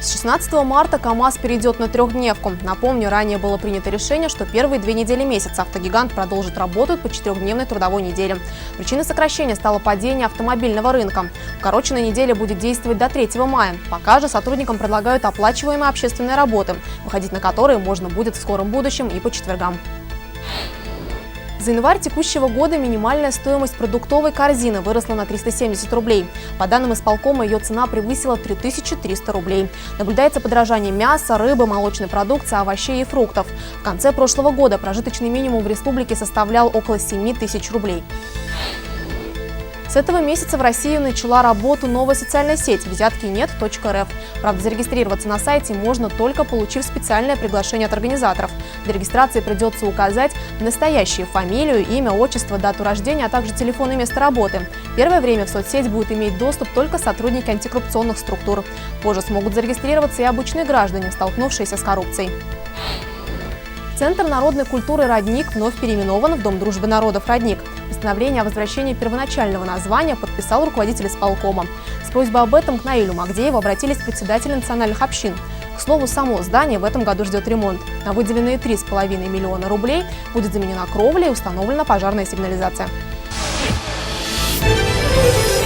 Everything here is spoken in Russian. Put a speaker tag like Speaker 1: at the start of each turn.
Speaker 1: С 16 марта КАМАЗ перейдет на трехдневку. Напомню, ранее было принято решение, что первые две недели месяца автогигант продолжит работать по четырехдневной трудовой неделе. Причиной сокращения стало падение автомобильного рынка. Укороченная неделя будет действовать до 3 мая. Пока же сотрудникам предлагают оплачиваемые общественные работы, выходить на которые можно будет в скором будущем и по четвергам. За январь текущего года минимальная стоимость продуктовой корзины выросла на 370 рублей. По данным исполкома, ее цена превысила 3300 рублей. Наблюдается подорожание мяса, рыбы, молочной продукции, овощей и фруктов. В конце прошлого года прожиточный минимум в республике составлял около 7 тысяч рублей. С этого месяца в России начала работу новая социальная сеть «Взятки нет.рф». Правда, зарегистрироваться на сайте можно только получив специальное приглашение от организаторов. Для регистрации придется указать настоящую фамилию, имя, отчество, дату рождения, а также телефон и место работы. Первое время в соцсеть будут иметь доступ только сотрудники антикоррупционных структур. Позже смогут зарегистрироваться и обычные граждане, столкнувшиеся с коррупцией. Центр народной культуры «Родник» вновь переименован в Дом дружбы народов «Родник». Постановление о возвращении первоначального названия подписал руководитель исполкома. С просьбой об этом к Наилю Магдееву обратились председатели национальных общин. К слову, само здание в этом году ждет ремонт. На выделенные 3,5 миллиона рублей будет заменена кровля и установлена пожарная сигнализация.